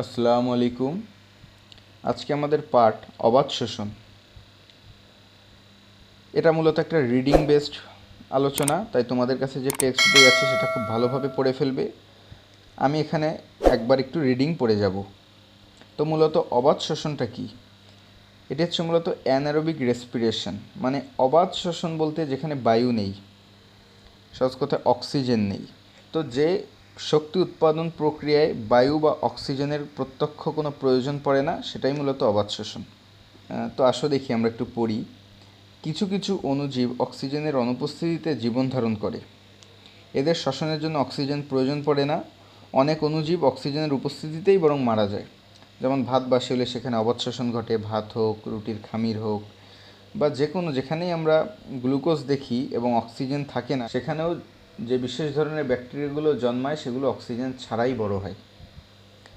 আসসালামু আলাইকুম। আজকে আমাদের পাঠ অবাধ শোষণ। এটা মূলত একটা রিডিং বেসড আলোচনা, তাই তোমাদের কাছে যে টেক্সট বই আছে সেটা খুব ভালোভাবে পড়ে ফেলবে। আমি এখানে একবার একটু রিডিং পড়ে যাব। তো মূলত অবাধ শোষণটা কি? এটি হচ্ছে মূলত অ্যানারোবিক রেসপিরেশন মানে অবাধ শোষণ বলতে যেখানে বায়ু নেই, সহজ কথা অক্সিজেন নেই। তো যে শক্তি উৎপাদন প্রক্রিয়ায় বায়ু বা অক্সিজেনের প্রত্যক্ষ কোনো প্রয়োজন পড়ে না, সেটাই মূলত অবাধ শোষণ। তো আসো দেখি আমরা একটু পড়ি। কিছু কিছু অণুজীব অক্সিজেনের অনুপস্থিতিতে জীবন ধারণ করে। এদের শ্বসনের জন্য অক্সিজেন প্রয়োজন পড়ে না। অনেক অণুজীব অক্সিজেনের উপস্থিতিতেই বরং মারা যায়। যেমন ভাত বাসি হলে সেখানে অবাধ শোষণ ঘটে, ভাত হোক, রুটির খামির হোক, বা যে কোনো যেখানেই আমরা গ্লুকোজ দেখি এবং অক্সিজেন থাকে না, সেখানেও যে বিশেষ ধরনের ব্যাকটেরিয়াগুলো জন্মায়, সেগুলো অক্সিজেন ছাড়াই বড় হয়।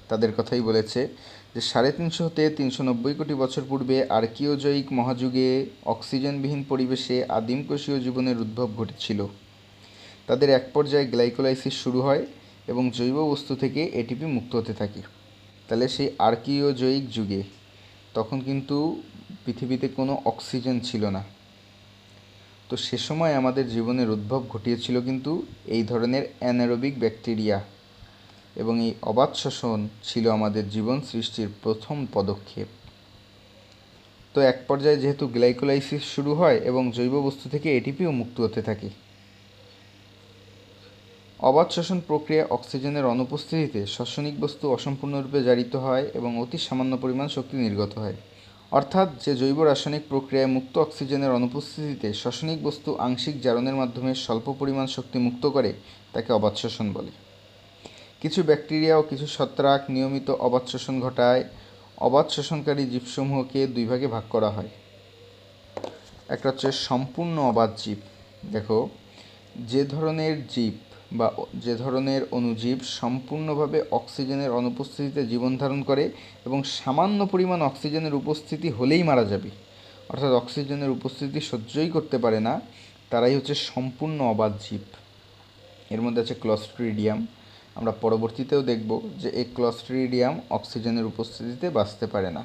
তাদের কথাই বলেছে যে সাড়ে তিনশো হতে তিনশো নব্বই কোটি বছর পূর্বে আর্কিওজয়িক মহাযুগে অক্সিজেনবিহীন পরিবেশে আদিম কোষীয় জীবনের উদ্ভব ঘটেছিল। তাদের এক পর্যায়ে গ্লাইকোলাইসিস শুরু হয় এবং জৈব বস্তু থেকে এটিপি মুক্ত হতে থাকে। তাহলে সেই আর্কিওজয়িক যুগে তখন কিন্তু পৃথিবীতে কোনো অক্সিজেন ছিল না। তো সে সময় আমাদের জীবনের উদ্ভব ঘটিয়েছিল কিন্তু এই ধরনের অ্যানারোবিক ব্যাকটেরিয়া এবং এই অবাধ শ্বসন ছিল আমাদের জীবন সৃষ্টির প্রথম পদক্ষেপ। তো এক পর্যায়ে যেহেতু গ্লাইকোলাইসিস শুরু হয় এবং জৈব বস্তু থেকে এটিপিও মুক্ত হতে থাকে, অবাধ শ্বসন প্রক্রিয়া অক্সিজেনের অনুপস্থিতিতে শ্বসনিক বস্তু অসম্পূর্ণরূপে জারিত হয় এবং অতি সামান্য পরিমাণ শক্তি নির্গত হয়। অর্থাৎ যে জৈব রাসায়নিক প্রক্রিয়ায় মুক্ত অক্সিজেনের অনুপস্থিতিতে শ্বসনিক বস্তু আংশিক জারণের মাধ্যমে স্বল্প পরিমাণ শক্তি মুক্ত করে তাকে অবাধ বলে। কিছু ব্যাকটেরিয়া ও কিছু ছত্রাক নিয়মিত অবাধ ঘটায়। অবাধ জীবসমূহকে দুই ভাগে ভাগ করা হয়। একটা হচ্ছে সম্পূর্ণ অবাধ জীব। দেখো, যে ধরনের জীব বা যে ধরনের অণুজীব সম্পূর্ণভাবে অক্সিজেনের অনুপস্থিতিতে জীবন ধারণ করে এবং সামান্য পরিমাণ অক্সিজেনের উপস্থিতি হলেই মারা যাবে। অর্থাৎ অক্সিজেনের উপস্থিতি সহ্যই করতে পারে না, তারাই হচ্ছে সম্পূর্ণ অবাধ জীব। এর মধ্যে আছে ক্লস্ট্রিডিয়াম। আমরা পরবর্তীতেও দেখব যে এই ক্লস্ট্রিডিয়াম অক্সিজেনের উপস্থিতিতে বাঁচতে পারে না।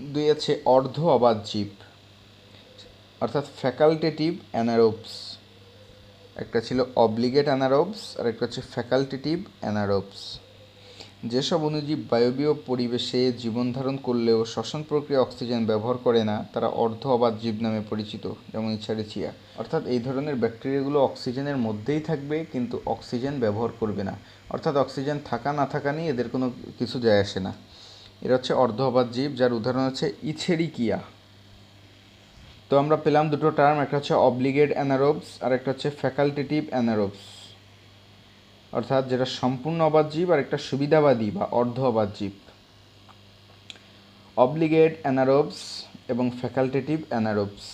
দুই আছে অর্ধ অবাধ জীব, অর্থাৎ ফ্যাকাল্টেটিভ অ্যানারোবস একটা ছিল অব্লিগেট অ্যানারোবস আর একটা হচ্ছে ফ্যাকাল্টেটিভ অ্যানারোবস যেসব অণুজীব বায়বীয় পরিবেশে জীবন ধারণ করলেও শ্বসন প্রক্রিয়া অক্সিজেন ব্যবহার করে না, তারা অর্ধ অবাধ জীব নামে পরিচিত, যেমন ইচ্ছারেচিয়া অর্থাৎ এই ধরনের ব্যাকটেরিয়াগুলো অক্সিজেনের মধ্যেই থাকবে, কিন্তু অক্সিজেন ব্যবহার করবে না। অর্থাৎ অক্সিজেন থাকা না থাকা নিয়ে এদের কোনো কিছু যায় আসে না। এরা হচ্ছে অর্ধ অবাধ জীব, যার উদাহরণ হচ্ছে ইছেরিকিয়া। তো আমরা পেলাম দুটো টার্ম একটা হচ্ছে অব্লিগেট অ্যানারোবস আর একটা হচ্ছে ফ্যাকাল্টেটিভ অ্যানারোবস অর্থাৎ যেটা সম্পূর্ণ অবাধ জীব আর একটা সুবিধাবাদী বা অর্ধ অবাধ জীব। অব্লিগেট অ্যানারোবস এবং ফ্যাকাল্টেটিভ অ্যানারোবস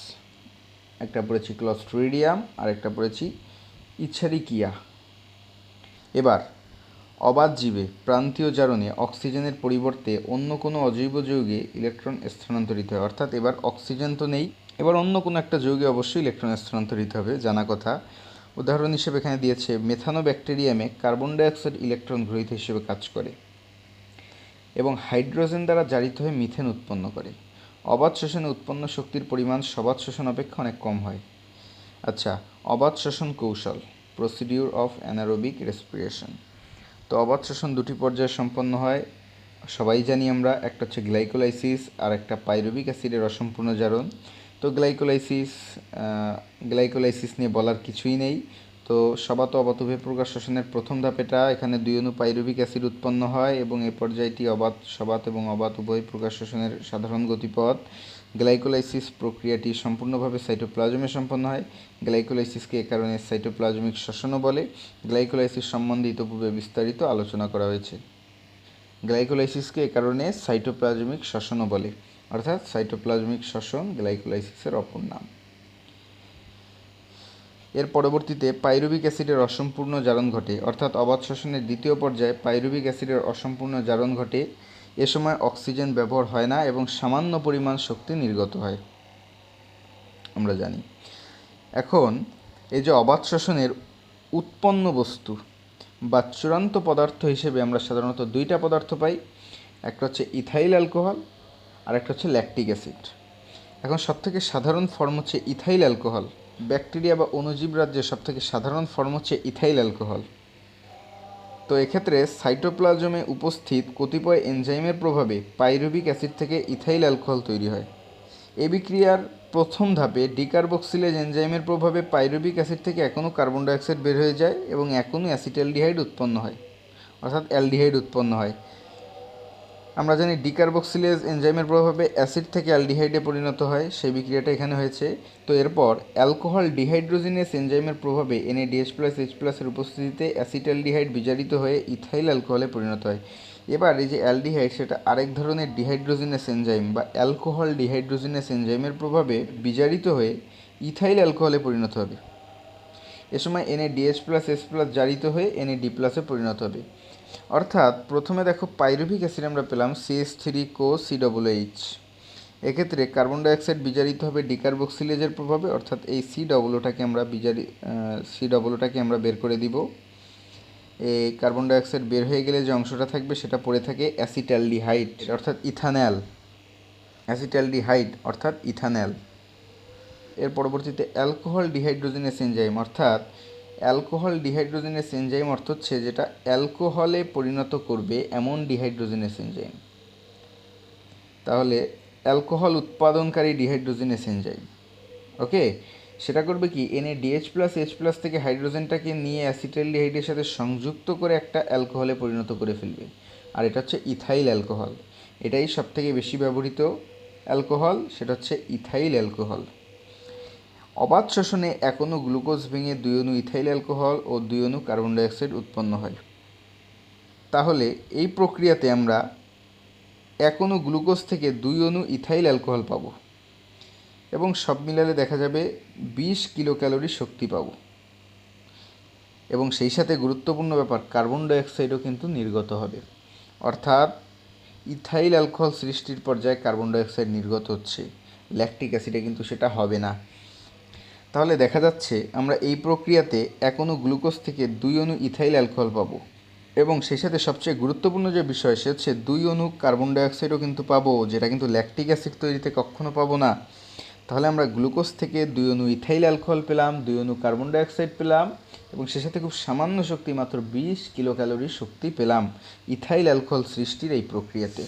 একটা পড়েছি ক্লস্ট্রিডিয়াম আর একটা পড়েছি ইচ্ছারিকিয়া এবার অবাধ জীবে প্রান্তীয় জারণে অক্সিজেনের পরিবর্তে অন্য কোনো অজৈব যৌগে ইলেকট্রন স্থানান্তরিত হয়। অর্থাৎ এবার অক্সিজেন তো নেই, এবার অন্য কোনো একটা যৌগে অবশ্যই ইলেকট্রন স্থানান্তরিত হবে, জানা কথা। উদাহরণ হিসেবে এখানে দিয়েছে মেথানো ব্যাকটেরিয়ামে কার্বন ডাইঅক্সাইড ইলেকট্রন গ্রহীত হিসেবে কাজ করে এবং হাইড্রোজেন দ্বারা জারিত হয়ে মিথেন উৎপন্ন করে। অবাধ শোষণে উৎপন্ন শক্তির পরিমাণ সবাধ শোষণ অপেক্ষা অনেক কম হয়। আচ্ছা অবাধ শোষণ কৌশল প্রসিডিউর অফ অ্যানারোবিক রেসপিরেশন তো অবাধ শোষণ দুটি পর্যায়ে সম্পন্ন হয়। সবাই জানি আমরা একটা হচ্ছে গ্লাইকোলাইসিস, আর একটা পাইরুবিক অ্যাসিডের অসম্পূর্ণ জারণ। তো গ্লাইকোলাইসিস গ্লাইকোলাইসিস নিয়ে বলার কিছুই নেই। তো সবাত অবাতভে প্রকাশ শোষণের প্রথম ধাপেটা এখানে দুই অনু পাইরুবিক অ্যাসিড উৎপন্ন হয় এবং এই পর্যায়টি অবাত সবাত এবং অবাত উভয় প্রকাশ শোষণের সাধারণ গতিপথ। গ্লাইকোলাইসিস প্রক্রিয়াটি সম্পূর্ণভাবে সাইটোপ্লাজমে সম্পন্ন হয়। গ্লাইকোলাইসিসকে এ কারণে সাইটোপ্লাজমিক শ্বসনও বলে। গ্লাইকোলাইসিস সম্বন্ধে ইতপূর্বে বিস্তারিত আলোচনা করা হয়েছে। গ্লাইকোলাইসিসকে এ কারণে সাইটোপ্লাজমিক শ্বসনও বলে। অর্থাৎ সাইটোপ্লাজমিক শ্বসন গ্লাইকোলাইসিসের অপর নাম। এর পরবর্তীতে পাইরুবিক অ্যাসিডের অসম্পূর্ণ জারণ ঘটে। অর্থাৎ অবাধ শ্বসনের দ্বিতীয় পর্যায়ে পাইরুবিক অ্যাসিডের অসম্পূর্ণ জারণ ঘটে। এ সময় অক্সিজেন ব্যবহার হয় না এবং সামান্য পরিমাণ শক্তি নির্গত হয়। আমরা জানি। এখন, এই যে অবাধ শ্বসনের উৎপন্ন বস্তু বা চূড়ান্ত পদার্থ হিসেবে আমরা সাধারণত দুইটা পদার্থ পাই। একটা হচ্ছে ইথাইল অ্যালকোহল আর একটা হচ্ছে ল্যাকটিক অ্যাসিড। এখন সবথেকে সাধারণ ফর্ম হচ্ছে ইথাইল অ্যালকোহল। ব্যাকটেরিয়া বা অণুজীব রাজ্যের সবথেকে সাধারণ ফর্ম হচ্ছে ইথাইল অ্যালকোহল। তো এক্ষেত্রে সাইটোপ্লাজমে উপস্থিত কতিপয় এনজাইমের প্রভাবে পাইরুবিক অ্যাসিড থেকে ইথাইল অ্যালকোহল তৈরি হয়। এ বিক্রিয়ার প্রথম ধাপে ডিকার্বক্সিলেজ এনজাইমের প্রভাবে পাইরুবিক অ্যাসিড থেকে এখনও কার্বন ডাইঅক্সাইড বের হয়ে যায় এবং এখনও অ্যাসিটালডিহাইড উৎপন্ন হয়। অর্থাৎ অ্যালডিহাইড উৎপন্ন হয়। আমরা জানি ডিকার্বক্সিলেজ এনজাইমের প্রভাবে অ্যাসিড থেকে অ্যালডিহাইডে পরিণত হয়, সেই বিক্রিয়াটা এখানে হয়েছে। তো এরপর, অ্যালকোহল ডিহাইড্রোজিনেস এনজাইমের প্রভাবে এনএডিএস প্লাস এইচ প্লাসের উপস্থিতিতে অ্যাসিটালডিহাইড বিজারিত হয়ে ইথাইল অ্যালকোহলে পরিণত হয়। এবার এই যে অ্যালডিহাইড, সেটা আরেক ধরনের ডিহাইড্রোজিনেস এনজাইম বা অ্যালকোহল ডিহাইড্রোজিনেস এনজাইমের প্রভাবে বিজারিত হয়ে ইথাইল অ্যালকোহলে পরিণত হবে। এ সময় NA DS plus S plus জারিত হয়ে এনএ ডি প্লাসে পরিণত হবে। অর্থাৎ প্রথমে দেখো পাইরুভিক অ্যাসিড আমরা পেলাম CS three co C double H এক্ষেত্রে কার্বন ডাইঅক্সাইড বিজারিত হবে ডিকার্বক্সিলেজের প্রভাবে, অর্থাৎ এই সি ডবলওটাকে আমরা বিজারি সি ডবলওটাকে আমরা বের করে দিব। এই কার্বন ডাইঅক্সাইড বের হয়ে গেলে যে অংশটা থাকবে সেটা পড়ে থাকে অ্যাসিটালডিহাইড, অর্থাৎ ইথানল। অ্যাসিটালডিহাইড, অর্থাৎ ইথানল। এর পরবর্তীতে অ্যালকোহল ডিহাইড্রোজেনেস এনজাইম, অর্থাৎ অ্যালকোহল ডিহাইড্রোজেনেস এনজাইম অর্থ হচ্ছে যেটা অ্যালকোহলে পরিণত করবে এমন ডিহাইড্রোজেনেস এনজাইম তাহলে অ্যালকোহল উৎপাদনকারী ডিহাইড্রোজেনেস এনজাইম ওকে? সেটা করবে কি? এনে ডিএইচ প্লাস এইচ প্লাস থেকে হাইড্রোজেনটাকে নিয়ে অ্যাসিটালডিহাইডের সাথে সংযুক্ত করে একটা অ্যালকোহলে পরিণত করে ফেলবে। আর এটা হচ্ছে ইথাইল অ্যালকোহল। এটাই সবথেকে বেশি ব্যবহৃত অ্যালকোহল, সেটা হচ্ছে ইথাইল অ্যালকোহল। অবাধ শোষণে এক গ্লুকোজ ভেঙে দুই অণু ইথাইল অ্যালকোহল ও দুই অণু কার্বন ডাইঅক্সাইড উৎপন্ন হয়। তাহলে এই প্রক্রিয়াতে আমরা এক গ্লুকোজ থেকে দুই অণু ইথাইল অ্যালকোহল পাব এবং সব মিলালে দেখা যাবে বিশ কিলো ক্যালোরি শক্তি পাব। এবং সেই সাথে গুরুত্বপূর্ণ ব্যাপার, কার্বন ডাইঅক্সাইডও কিন্তু নির্গত হবে। অর্থাৎ ইথাইল অ্যালকোহল সৃষ্টির পর্যায়ে কার্বন ডাইঅক্সাইড নির্গত হচ্ছে। ল্যাকটিক অ্যাসিডে কিন্তু সেটা হবে না। তাহলে দেখা যাচ্ছে আমরা এই প্রক্রিয়াতে এক অণু গ্লুকোজ থেকে দুই অণু ইথাইল অ্যালকোহল পাবো। এবং সেই সাথে সবচেয়ে গুরুত্বপূর্ণ যে বিষয়, সে হচ্ছে দুই অণু কার্বন ডাইঅক্সাইডও কিন্তু পাবো, যেটা কিন্তু ল্যাকটিক অ্যাসিড তৈরিতে কখনো পাবো না। তাহলে আমরা গ্লুকোজ থেকে দুই অণু ইথাইল অ্যালকোহল পেলাম, দুই অণু কার্বন ডাইঅক্সাইড পেলাম, এবং সে সাথে খুব সামান্য শক্তি মাত্র বিশ কিলো ক্যালোরির শক্তি পেলাম ইথাইল অ্যালকোহল সৃষ্টির এই প্রক্রিয়াতে।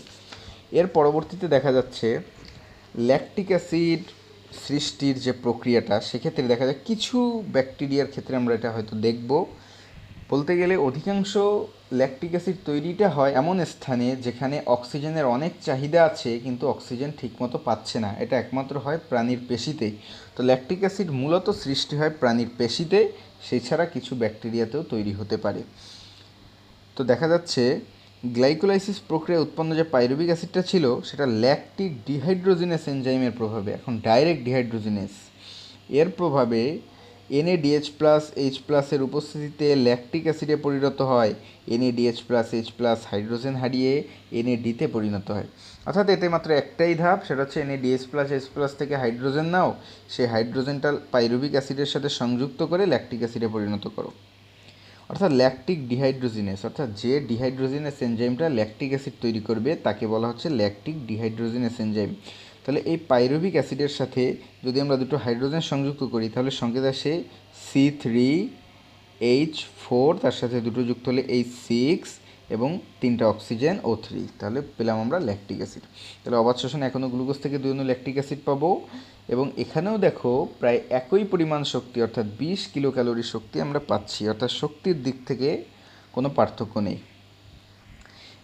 এর পরবর্তীতে দেখা যাচ্ছে ল্যাকটিক অ্যাসিড সৃষ্টির যে প্রক্রিয়াটা, সেক্ষেত্রে দেখা যায় কিছু ব্যাকটেরিয়ার ক্ষেত্রে আমরা এটা হয়তো দেখব। বলতে গেলে অধিকাংশ ল্যাকটিক অ্যাসিড তৈরিটা হয় এমন স্থানে যেখানে অক্সিজেনের অনেক চাহিদা আছে, কিন্তু অক্সিজেন ঠিকমতো পাচ্ছে না। এটা একমাত্র হয় প্রাণীর পেশিতে। তো ল্যাকটিক অ্যাসিড মূলত সৃষ্টি হয় প্রাণীর পেশিতে, সেই ছাড়া কিছু ব্যাকটেরিয়াতেও তৈরি হতে পারে। তো দেখা যাচ্ছে গ্লাইকোলাইসিস প্রক্রিয়া উৎপন্ন যে পাইরুবিক অ্যাসিডটা ছিল, সেটা ল্যাকটিক ডিহাইড্রোজিনেস এনজাইমের প্রভাবে, এখন ডাইরেক্ট ডিহাইড্রোজিনেস এর প্রভাবে এনএডিএইচ প্লাস এইচ প্লাসের উপস্থিতিতে ল্যাকটিক অ্যাসিডে পরিণত হয়। NADH plus H plus hydrogen হারিয়ে এনএডিতে পরিণত হয়। অর্থাৎ এতে মাত্র একটাই ধাপ, সেটা হচ্ছে এনএডিএইচ প্লাস এইচ প্লাস থেকে হাইড্রোজেন নাও। সেই হাইড্রোজেনটা পাইরুবিক অ্যাসিডের সাথে সংযুক্ত করে ল্যাকটিক অ্যাসিডে পরিণত করো। অর্থাৎ ল্যাকটিক ডিহাইড্রোজিনেস অর্থাৎ যে ডিহাইড্রোজিনেস এনজাইমটা ল্যাকটিক অ্যাসিড তৈরি করবে, তাকে বলা হচ্ছে ল্যাকটিক ডিহাইড্রোজিনেস এনজাইম তাহলে এই পাইরুভিক অ্যাসিডের সাথে যদি আমরা দুটো হাইড্রোজেন সংযুক্ত করি, তাহলে সংকেত আসে সি থ্রি এইচ ফোর তার সাথে দুটো যুক্ত হলে এইচ সিক্স এবং তিনটা অক্সিজেন ও থ্রি। তাহলে পেলাম আমরা ল্যাকটিক অ্যাসিড। তাহলে অবাধ শোষণ এখনও গ্লুকোজ থেকে দুই ল্যাকটিক অ্যাসিড পাবো। এবং এখানেও দেখো, প্রায় একই পরিমাণ শক্তি, অর্থাৎ বিশ কিলো ক্যালোরি শক্তি আমরা পাচ্ছি। অর্থাৎ শক্তির দিক থেকে কোনো পার্থক্য নেই।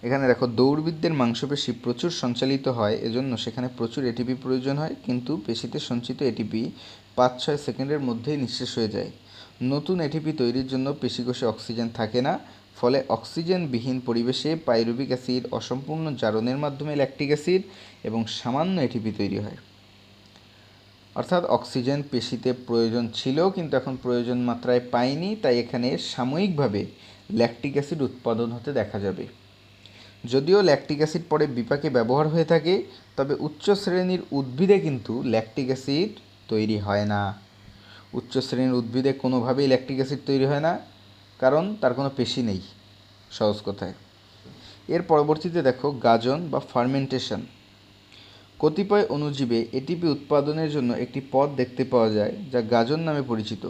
এখানে দেখো, দৌড়বিদদের মাংসপেশি প্রচুর সঞ্চালিত হয়, এজন্য সেখানে প্রচুর এটিপি প্রয়োজন হয়, কিন্তু পেশিতে সঞ্চিত এটিপি পাঁচ ছয় সেকেন্ডের মধ্যেই নিঃশেষ হয়ে যায়। নতুন এটিপি তৈরির জন্য পেশিকোষে অক্সিজেন থাকে না ফলে অক্সিজেনবিহীন পরিবেশে পাইরুবিক অ্যাসিড, অসম্পূর্ণ জারণের মাধ্যমে ল্যাকটিক অ্যাসিড এবং সামান্য এটিপি তৈরি হয়। অর্থাৎ অক্সিজেন পেশিতে প্রয়োজন ছিল কিন্তু এখন প্রয়োজন মাত্রায় পাইনি তাই এখানে সাময়িকভাবে ল্যাকটিক অ্যাসিড উৎপাদন হতে দেখা যাবে। যদিও ল্যাকটিক অ্যাসিড পরে বিপাকে ব্যবহার হয়ে থাকে, তবে উচ্চ শ্রেণির উদ্ভিদে কিন্তু ল্যাকটিক অ্যাসিড তৈরি হয় না। উচ্চ শ্রেণির উদ্ভিদে কোনোভাবেই ল্যাকটিক অ্যাসিড তৈরি হয় না। কারণ তার কোনো পেশি নেই, সহজ কথায়। এর পরবর্তীতে দেখো গাজন বা ফার্মেন্টেশন। কতিপয় অণুজীবে এটিপি উৎপাদনের জন্য একটি পথ দেখতে পাওয়া যায় যা গাজন নামে পরিচিত।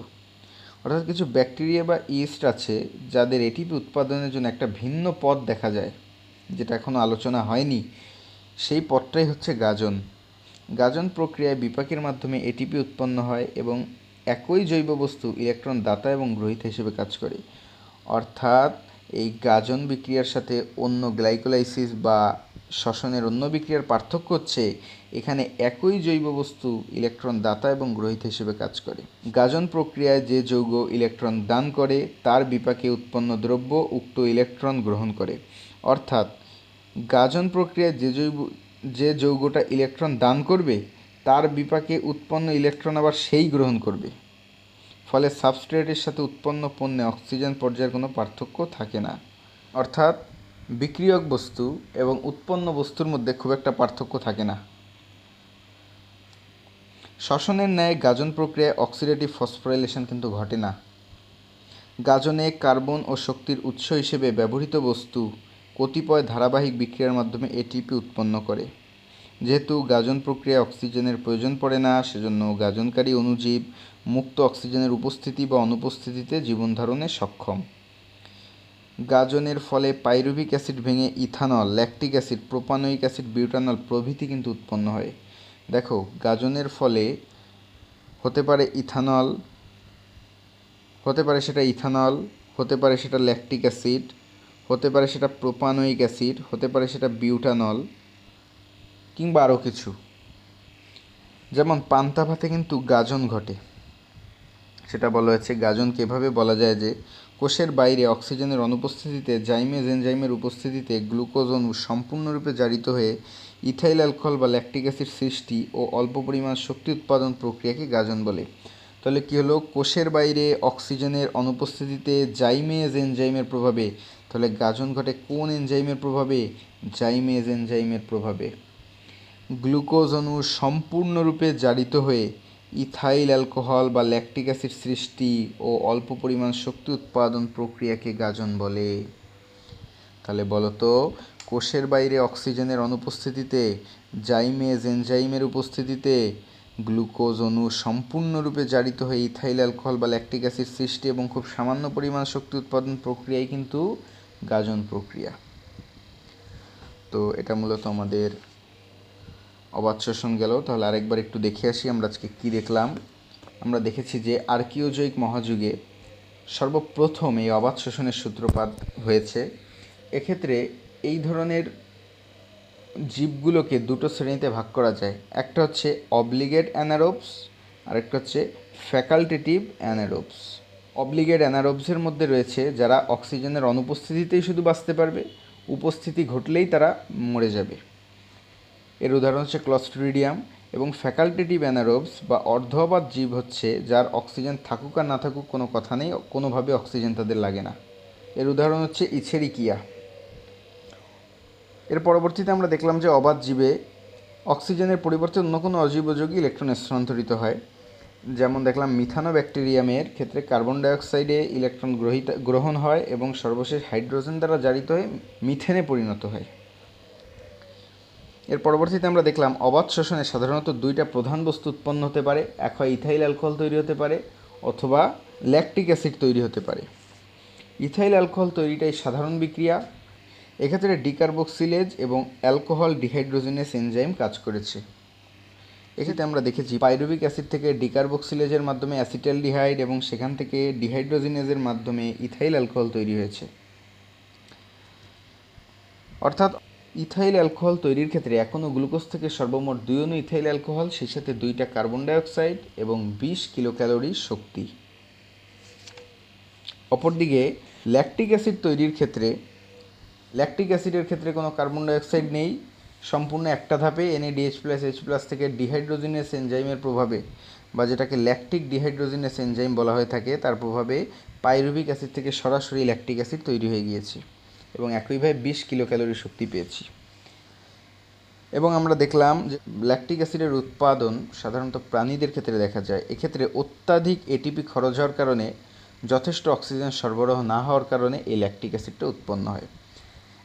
অর্থাৎ কিছু ব্যাকটেরিয়া বা ইস্ট আছে যাদের এটিপি উৎপাদনের জন্য একটা ভিন্ন পথ দেখা যায়, যেটা এখনও আলোচনা হয়নি। সেই পথটাই হচ্ছে গাজন। গাজন প্রক্রিয়ায় বিপাকের মাধ্যমে এটিপি উৎপন্ন হয় এবং একই জৈব বস্তু ইলেকট্রন দাতা এবং গ্রহিতা হিসেবে কাজ করে। অর্থাৎ এই গাজন বিক্রিয়ার সাথে অন্য গ্লাইকোলাইসিস বা শ্বসনের অন্য বিক্রিয়ার পার্থক্য হচ্ছে এখানে একই জৈব বস্তু ইলেকট্রন দাতা এবং গ্রহিতা হিসেবে কাজ করে। গাজন প্রক্রিয়ায় যে যৌগ ইলেকট্রন দান করে, তার বিপাকে উৎপন্ন দ্রব্য উক্ত ইলেকট্রন গ্রহণ করে। অর্থাৎ গাজন প্রক্রিয়ায় যে জৈব যে যৌগটা ইলেকট্রন দান করবে তার বিপাকে উৎপন্ন ইলেকট্রন আবার সেই গ্রহণ করবে। ফলে সাবস্ট্রেটের সাথে উৎপন্ন পণ্যে অক্সিজেন পর্যায়ের কোনো পার্থক্য থাকে না। অর্থাৎ বিক্রিয়ক বস্তু এবং উৎপন্ন বস্তুর মধ্যে খুব একটা পার্থক্য থাকে না। শ্বসনের ন্যায় গাজন প্রক্রিয়ায় অক্সিডেটিভ ফসফোরাইলেশন কিন্তু ঘটে না। গাজনে কার্বন ও শক্তির উৎস হিসেবে ব্যবহৃত বস্তু কতিপয় ধারাবাহিক বিক্রিয়ার মাধ্যমে এটিপি উৎপন্ন করে। যেহেতু গাজন প্রক্রিয়ায় অক্সিজেনের প্রয়োজন পড়ে না, সেজন্য গাজনকারী অণুজীব মুক্ত অক্সিজেনের উপস্থিতি বা অনুপস্থিতিতে জীবন ধারণে সক্ষম। গাজনের ফলে পাইরুভিক অ্যাসিড ভেঙে ethanol, lactic acid, propanoic acid, butanol প্রভৃতি কিন্তু উৎপন্ন হয়। দেখো, গাজনের ফলে হতে পারে ইথানল, হতে পারে সেটা ইথানল, হতে পারে সেটা ল্যাকটিক অ্যাসিড, হতে পারে সেটা প্রোপানোয়িক অ্যাসিড, হতে পারে সেটা বিউটানল কিংবা আরও কিছু। যেমন পান্তা ভাতে কিন্তু গাজন ঘটে। সেটা বলা হয়েছে, গাজনকে এভাবে বলা যায় যে, কোষের বাইরে অক্সিজেনের অনুপস্থিতিতে জাইমেজ এনজাইমের উপস্থিতিতে গ্লুকোজ সম্পূর্ণরূপে জারিত হয়ে ইথাইল অ্যালকোহল বা ল্যাকটিক অ্যাসিড সৃষ্টি ও অল্প পরিমাণ শক্তি উৎপাদন প্রক্রিয়াকে গাজন বলে। তাহলে কী হলো? কোষের বাইরে অক্সিজেনের অনুপস্থিতিতে জাইমেজ এনজাইমের প্রভাবে। তাহলে গাজন ঘটে কোন এনজাইমের প্রভাবে? জাইমেজ এনজাইমের প্রভাবে। গ্লুকোজ অণু সম্পূর্ণরূপে জারিত হয়ে ইথাইল অ্যালকোহল বা ল্যাকটিক অ্যাসিড সৃষ্টি ও অল্প পরিমাণ শক্তি উৎপাদন প্রক্রিয়াকে গাজন বলে। তাহলে বলতো কোষের বাইরে অক্সিজেনের অনুপস্থিতিতে, জাইমেজ এনজাইমের উপস্থিতিতে গ্লুকোজ অণু সম্পূর্ণরূপে জারিত হয়ে ইথাইল অ্যালকোহল বা ল্যাকটিক অ্যাসিড সৃষ্টি এবং খুব সামান্য পরিমাণ শক্তি উৎপাদন প্রক্রিয়াই কিন্তু গাজন প্রক্রিয়া। তো এটা মূলত আমাদের অবাধ শোষণ গেল। তাহলে আরেকবার একটু দেখে আসি আমরা আজকে কী দেখলাম। আমরা দেখেছি যে আর্কিওজৈক মহাযুগে সর্বপ্রথম এই অবাধ শোষণের সূত্রপাত হয়েছে। এক্ষেত্রে এই ধরনের জীবগুলোকে দুটো শ্রেণীতে ভাগ করা যায়। একটা হচ্ছে অবলিগেট অ্যানারোবস আরেকটা হচ্ছে ফ্যাকাল্টেটিভ অ্যানারোবস অবলিগেট অ্যানারোবসের মধ্যে রয়েছে যারা অক্সিজেনের অনুপস্থিতিতেই শুধু বাঁচতে পারবে, উপস্থিতি ঘটলেই তারা মরে যাবে। এর উদাহরণ হচ্ছে ক্লস্ট্রিডিয়াম এবং ফ্যাকাল্টেটিভ অ্যানারোবস বা অর্ধবাদ জীব হচ্ছে যার অক্সিজেন থাকুক আর না থাকুক কোনো কথা নেই, কোনোভাবে অক্সিজেন তাদের লাগে না। এর উদাহরণ হচ্ছে ইছেরিকিয়া এর পরবর্তীতে আমরা দেখলাম যে অবাধ জীবে অক্সিজেনের পরিবর্তে অন্য কোনো অজীবযোগী ইলেকট্রন স্থানান্তরিত হয়। যেমন দেখলাম মিথানো ব্যাকটেরিয়ামের ক্ষেত্রে কার্বন ডাইঅক্সাইডে ইলেকট্রন গ্রহিত, গ্রহণ হয় এবং সর্বশেষ হাইড্রোজেন দ্বারা জারিত হয়ে মিথেনে পরিণত হয়। এর পরবর্তীতে আমরা দেখলাম অবাধ শোষণে সাধারণত দুইটা প্রধান বস্তু উৎপন্ন হতে পারে, এক হয় ইথাইল অ্যালকোহল তৈরি হতে পারে অথবা ল্যাকটিক অ্যাসিড তৈরি হতে পারে। ইথাইল অ্যালকোহল তৈরিটাই সাধারণ বিক্রিয়া। এক্ষেত্রে ডিকার্বক্সিলেজ এবং অ্যালকোহল ডিহাইড্রোজেনেস এনজাইম কাজ করেছে। এক্ষেত্রে আমরা দেখেছি পাইরুবিক অ্যাসিড থেকে ডিকার্বক্সিলেজের মাধ্যমে অ্যাসিটালডিহাইড এবং সেখান থেকে ডিহাইড্রোজিনেজের মাধ্যমে ইথাইল অ্যালকোহল তৈরি হয়েছে। অর্থাৎ ইথাইল অ্যালকোহল তৈরির ক্ষেত্রে এখনও গ্লুকোজ থেকে সর্বমোট দুই অনু ইথাইল অ্যালকোহল, সেই সাথে দুইটা কার্বন ডাইঅক্সাইড এবং বিশ কিলো ক্যালোরি শক্তি। অপরদিকে, ল্যাকটিক অ্যাসিড তৈরির ক্ষেত্রে, ল্যাকটিক অ্যাসিডের ক্ষেত্রে কোনো কার্বন ডাইঅক্সাইড নেই। সম্পূর্ণ একটা ধাপে এনএডিএইচ প্লাস এইচ প্লাস থেকে ডিহাইড্রোজিনাস এনজাইমের প্রভাবে বা যেটাকে ল্যাকটিক ডিহাইড্রোজিনাস এনজাইম বলা হয়ে থাকে, তার প্রভাবে পাইরুবিক অ্যাসিড থেকে সরাসরি ল্যাকটিক অ্যাসিড তৈরি হয়ে গিয়েছে। এবং একইভাবে বিশ কিলো ক্যালোরি শক্তি পেয়েছি। এবং আমরা দেখলাম যে ল্যাকটিক অ্যাসিডের উৎপাদন সাধারণত প্রাণীদের ক্ষেত্রে দেখা যায়। এক্ষেত্রে অত্যাধিক এটিপি খরচ হওয়ার কারণে যথেষ্ট অক্সিজেন সরবরাহ না হওয়ার কারণে এই ল্যাকটিক অ্যাসিডটা উৎপন্ন হয়।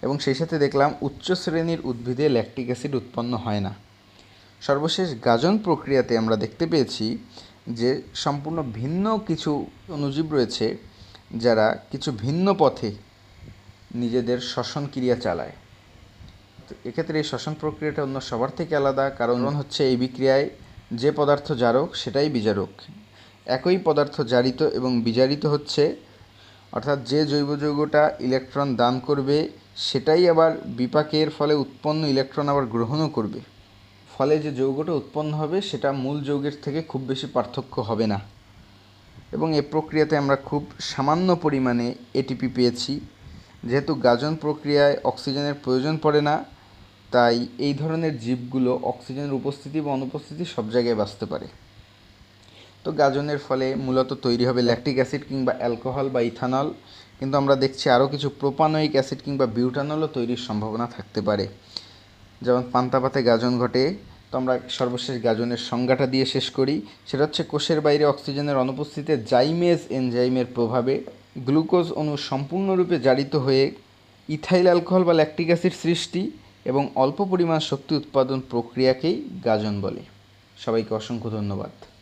এবং সেই সাথে দেখলাম উচ্চ শ্রেণির উদ্ভিদে ল্যাকটিক অ্যাসিড উৎপন্ন হয় না। সর্বশেষ গাজন প্রক্রিয়াতে আমরা দেখতে পেয়েছি যে সম্পূর্ণ ভিন্ন কিছু অণুজীব রয়েছে যারা কিছু ভিন্ন পথে নিজেদের শ্বসন ক্রিয়া চালায়। তো এক্ষেত্রে এই শ্বসন প্রক্রিয়াটা অন্য সবার থেকে আলাদা কারণ হচ্ছে এই বিক্রিয়ায় যে পদার্থ জারক সেটাই বিজারক। একই পদার্থ জারিত এবং বিজারিত হচ্ছে অর্থাৎ যে জৈব যৌগটা ইলেকট্রন দান করবে সেটাই আবার বিপাকের ফলে উৎপন্ন ইলেকট্রন আবার গ্রহণও করবে। ফলে যে যৌগটা উৎপন্ন হবে সেটা মূল যৌগের থেকে খুব বেশি পার্থক্য হবে না। এবং এই প্রক্রিয়াতে আমরা খুব সামান্য পরিমাণে এটিপি পেয়েছি। যেহেতু গাজন প্রক্রিয়ায় অক্সিজেনের প্রয়োজন পড়ে না, তাই এই ধরনের জীবগুলো অক্সিজেনের উপস্থিতি বা অনুপস্থিতি সব জায়গায় বাঁচতে পারে। তো গাজনের ফলে মূলত তৈরি হবে ল্যাকটিক অ্যাসিড কিংবা অ্যালকোহল বা ইথানল কিন্তু আমরা দেখছি আরও কিছু প্রোপানোয়িক অ্যাসিড কিংবা বিউটানলও তৈরির সম্ভাবনা থাকতে পারে। যেমন পান্তাপাতে গাজন ঘটে, তো আমরা সর্বশেষ গাজনের সংজ্ঞাটা দিয়ে শেষ করি। সেটা হচ্ছে কোষের বাইরে অক্সিজেনের অনুপস্থিতিতে জাইমেজ এনজাইমের প্রভাবে গ্লুকোজ অণু সম্পূর্ণরূপে জারিত হয়ে ইথাইল অ্যালকোহল বা ল্যাকটিক অ্যাসিড সৃষ্টি এবং অল্প পরিমাণ শক্তি উৎপাদন প্রক্রিয়াকেই গাজন বলে। সবাইকে অসংখ্য ধন্যবাদ।